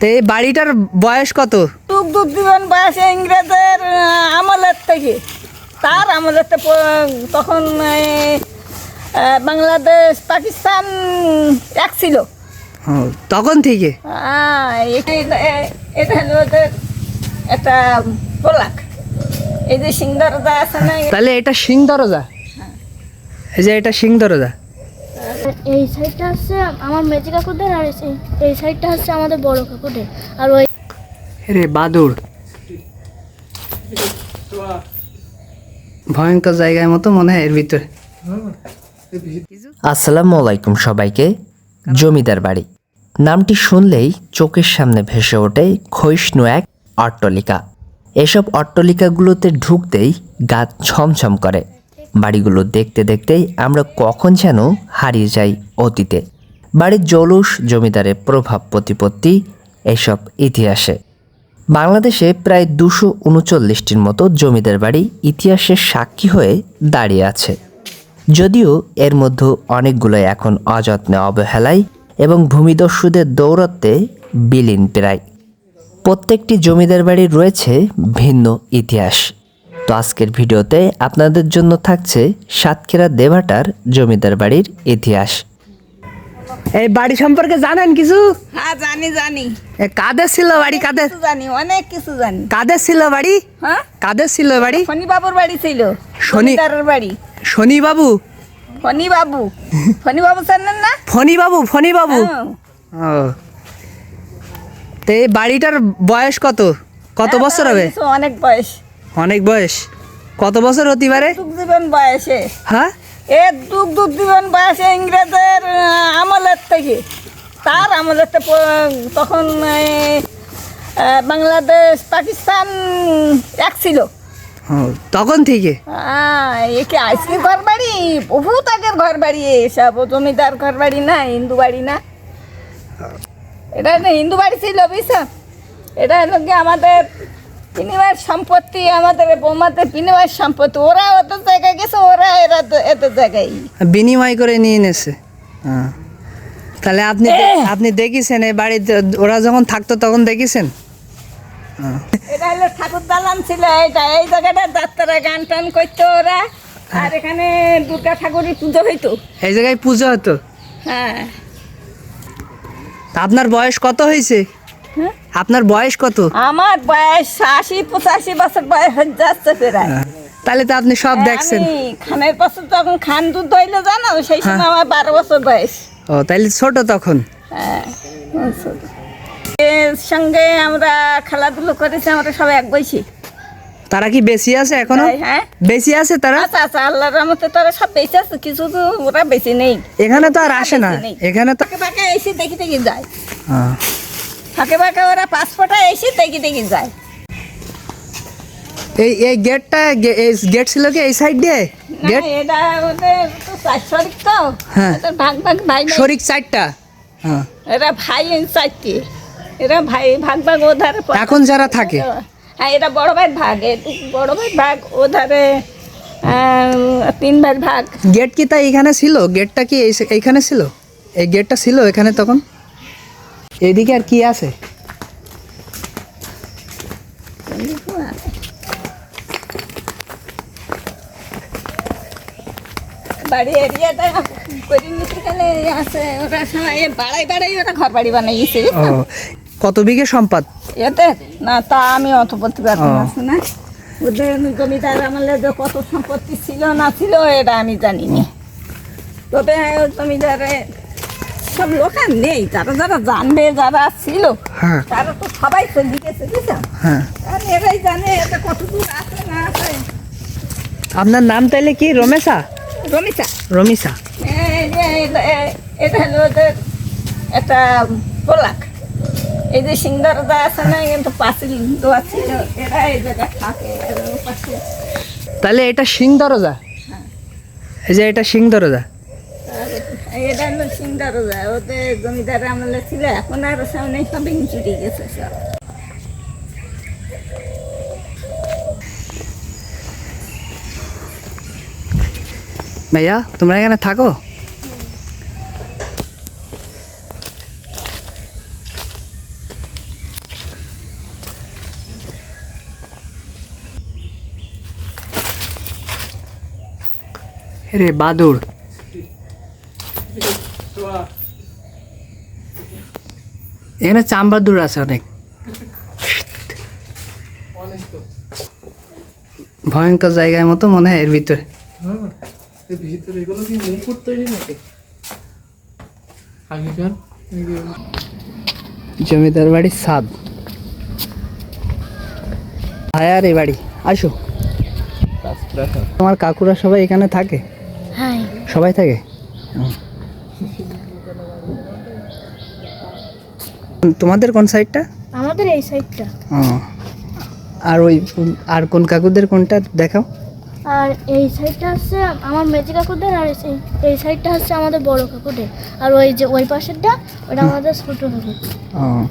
তো এই বাড়িটার বয়স কত? যুগ যুগ জীবন বয়সে ইংরেজের আমলের থেকে। তার আমলের তখন বাংলাদেশ পাকিস্তান এক ছিল। তখন থেকে? এটা এটা- হলো একটা পোলাক। এই যে সিং দরজা আছে না তাহলে এটা সিং দরজা? এই যে এটা সিং দরজা? এই সাইডটা হচ্ছে আমার মেজি কাকুদের আর এই- সাইডটা হচ্ছে আমাদের বড় কাকুদের। আর ওই রে বাদুর। ভয়ঙ্কর জায়গার মতো মনে হয় এর ভিতরে। আসসালামু আলাইকুম সবাইকে জমিদার বাড়ি। নামটি শুনলেই চোখের সামনে ভেসে ওঠে ক্ষয়িষ্ণু এক অট্টলিকা। এসব অট্টলিকাগুলোতে ঢুকতেই গা ছমছম করে। বাড়িগুলো দেখতে দেখতেই আমরা কখন যেন হারিয়ে যাই অতীতে। বাড়ির জলুস, জমিদারের প্রভাব প্রতিপত্তি, এসব ইতিহাসে। বাংলাদেশে প্রায় দুশো উনচল্লিশটির মতো জমিদার বাড়ি ইতিহাসের সাক্ষী হয়ে দাঁড়িয়ে আছে। যদিও এর মধ্যে অনেকগুলো এখন অযত্নে অবহেলায় এবং ভূমিদস্যুদের দৌরত্বে বিলীন প্রায়। প্রত্যেকটি জমিদার বাড়ির রয়েছে ভিন্ন ইতিহাস। তো আজকের ভিডিওতে আপনাদের জন্য থাকছে সাতক্ষীরা দেভাটার জমিদার বাড়ির ইতিহাস। এই বাড়ি সম্পর্কে জানেন কিছু? হ্যাঁ জানি জানি। কাদের ছিল বাড়ি? কাদের? জানি অনেক কিছু জানি। কাদের ছিল বাড়ি? হ্যাঁ? কাদের ছিল বাড়ি? ফণি বাবুর বাড়ি ছিল শনি- জমিদারের বাড়ি। শনি বাবু ফণি বাবু ফণি বাবু জানেন না? ফণি বাবু ফণি বাবু হ্যাঁ। ও। তো এই বাড়িটার বয়স কত? কত হ্যাঁ, বছর হবে? অনেক বয়স। অনেক বয়স। কত বছর হতে পারে? জীবন বয়সে। হ্যাঁ? এ যুগ যুগ জীবন বয়সে ইংরেজের আমলের থেকে। তার আমলের থেকে তখন বাংলাদেশ পাকিস্তান এক ছিল। তখন থেকে? আহ, এ কি আজকে ঘর বাড়ি বহুত আগের ঘর বাড়ি এসব। জমিদার ঘর বাড়ি না হিন্দু বাড়ি না। এটা হিন্দু বাড়ি ছিল বুঝছ? এটা হলো কি আমাদের বিনিময় সম্পত্তি আমাদের বৌমাদের বিনিময় সম্পত্তি। ওরা ওত জায়গায় গেছে ওরা এরা তো এত জায়গায়। বিনিময় করে নিয়ে নেছে। হ্যাঁ। তাহলে আপনি আপনি দেখেছেন এই বাড়িতে ওরা যখন থাকতো তখন দেখেছেন? এটা হলো ঠাকুর দালান ছিল এটা এই জায়গাটা যাত্রা গান টান করতো ওরা। আর এখানে দুর্গা ঠাকুরই পুজো হইতো। এই জায়গায় পুজো হতো? হ্যাঁ। আপনার বয়স কত হয়েছে হ্যাঁ? আপনার বয়স কত? আমার বয়স আশি পঁচাশি বছর বয়স হয়ে যাচ্ছে প্রায়। তাহলে তো আপনি সব দেখছেন। খানের বছর তখন খান দুধ হইলে জানো সেই সময় আমার বারো বছর বয়স। ও তাইলে ছোট তখন? হ্যাঁ সঙ্গে আমরা খেলাধুলো করেছি আমরা সবাই এক বয়সী। তারা কি বেশি আছে এখনও? হ্যাঁ বেশি আছে তারা? আচ্ছা আচ্ছা আল্লাহর রহমতে তারা সব বেঁচে আছে কিছু তো ওরা বেশি নেই। এখানে তো আর আসে না। এখানে তো ফাঁকে এসে দেখি দেখি যায়। হ্যাঁ। ফাঁকে ফাঁকে ওরা পাসপোর্টে এসে দেখি দেখি যায়। এই এই গেটটা এই গেট ছিল কি এই সাইড দিয়ে? গেট এটা ওদের তো শরিক তো। হ্যাঁ। ভাগ ভাগ ভাই। শরিক চারটা হ্যাঁ। এরা ভাই চারটি এরা ভাই ভাগ ভাগ ওধারে। এখন যারা থাকে? হ্যাঁ এটা বড় ভাই ভাগ বড় ভাই ভাগ ওধারে তিন ভাই ভাগ। গেট কি তাই এখানে ছিল? গেটটা কি এইখানে ছিল? এই গেটটা ছিল এখানে তখন? এইদিকে আর কি আছে? বাড়ি এরিয়াটা করে নিতে গেলে আছে। ওরা সবাই বাড়াই বাড়াই ওরা ঘর বাড়ি বানাইছে কত বিঘে সম্পদ? এতে? না তা আমি অত বলতে পারব ও। না ওদের জমিদার আমলে যে কত সম্পত্তি ছিল না ছিল এটা আমি জানি না তবে জমিদারে সব লোক আর নেই যারা যারা জানবে যারা ছিল হ্যাঁ। তারা তো সবাই চলে গেছে হ্যাঁ। আর এরাই জানে এটা কত দূর আছে না আছে আপনার নাম তাইলে কি? রমেশা? এই যে এটা- হলো ওদের একটা পোলাক। এই যে সিংদরদা আছে না কিন্তু পাঁচিল দোয়া ছিল এরা এই জায়গায় থাকে তাহলে এটা সিং দরজা এই যে এটা সিং দরজা এটা চিন্তা ওতে জমিদার ছিল, এখন আর সামনে সব। ভাইয়া, তোমরা এখানে থাকো? রে, বাদুড়। এখানে চাম্বাদুর আছে অনেক। ভয়ঙ্কর জায়গার মতো মনে হয় এর ভিতরে। ভিতরে এগুলো কি মুকুট তৈরি নাকি আগেকার জমিদার বাড়ির সাদ হায়ার এই বাড়ি আসো। তোমার কাকুরা সবাই এখানে থাকে? হ্যাঁ। সবাই থাকে? তোমাদের কোন সাইডটা আমাদের এই সাইডটা ও। আর ওই আর কোন কাকুদের কোনটা দেখাও? আর এই সাইডটা হচ্ছে আমার মেজি কাকুদের আর এই- এই সাইডটা হচ্ছে আমাদের বড় কাকুদের। আর ওই যে ওই পাশেরটা ওটা আমাদের ছোট কাকুদের। ও।